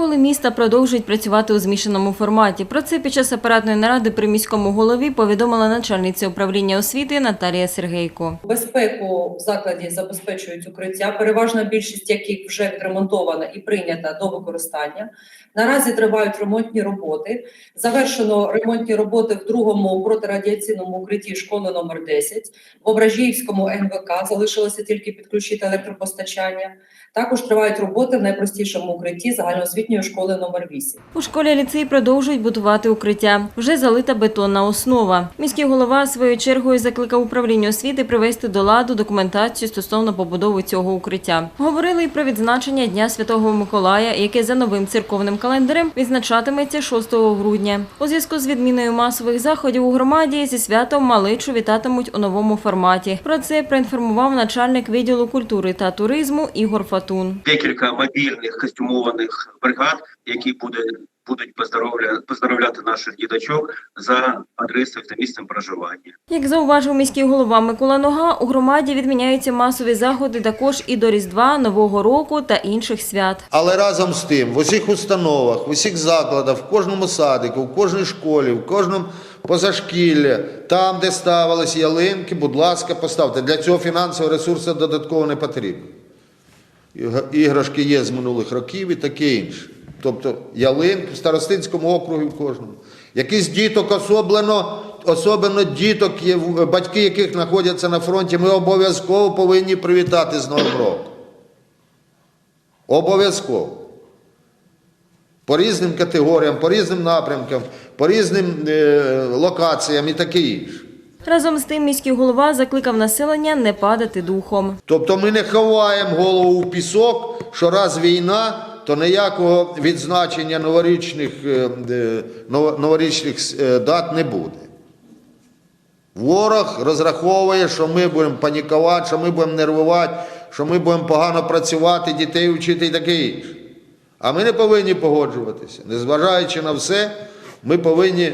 Школи міста продовжують працювати у змішаному форматі. Про це під час апаратної наради при міському голові повідомила начальниця управління освіти Наталія Сергейко. Безпеку в закладі забезпечують укриття, переважна більшість яких вже відремонтована і прийнята до використання. Наразі тривають ремонтні роботи. Завершено ремонтні роботи в другому протирадіаційному укритті школи номер 10. В Ображіївському НВК залишилося тільки підключити електропостачання. Також тривають роботи в найпростішому укритті загальноосвітньої школи номер 8. У школі ліцей продовжують будувати укриття. Вже залита бетонна основа. Міський голова своєю чергою закликав управління освіти привести до ладу документацію стосовно побудови цього укриття. Говорили й про відзначення Дня Святого Миколая, яке за новим церковним календарем відзначатиметься 6 грудня. У зв'язку з відміною масових заходів у громаді зі святом маличу вітатимуть у новому форматі. Про це проінформував начальник відділу культури та туризму Ігор Фатун. декілька мобільних костюмованих бригад, які буде, будуть поздоровля, поздоровляти наших діточок за адресою та місцем проживання. Як зауважив міський голова Микола Нога, у громаді відміняються масові заходи також і до Різдва, Нового року та інших свят. Але разом з тим, в усіх установах, в усіх закладах, в кожному садику, в кожній школі, в кожному позашкіллі, там, де ставились ялинки, будь ласка, поставте. Для цього фінансового ресурсу додатково не потрібно. Іг- Іграшки є з минулих років і таке інше. Тобто ялинки в Старостинському округі в кожному. Якісь діток особливо, особливо діток, батьки яких знаходяться на фронті, ми обов'язково повинні привітати з Новим роком. Обов'язково. По різним категоріям, по різним напрямкам, по різним е, локаціям і таке інше. Разом з тим міський голова закликав населення не падати духом. Тобто ми не ховаємо голову в пісок, що раз війна, то ніякого відзначення новорічних, е, нов- новорічних е, дат не буде. Ворог розраховує, що ми будемо панікувати, що ми будемо нервувати, що ми будемо погано працювати, дітей вчити і таке інше. А ми не повинні погоджуватися. Незважаючи на все, ми повинні,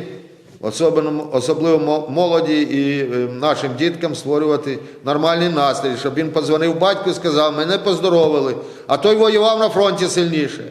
особливо, особливо мо- молоді і е, нашим діткам, створювати нормальний настрій, щоб він подзвонив батьку і сказав, мене поздоровили, а той воював на фронті сильніше.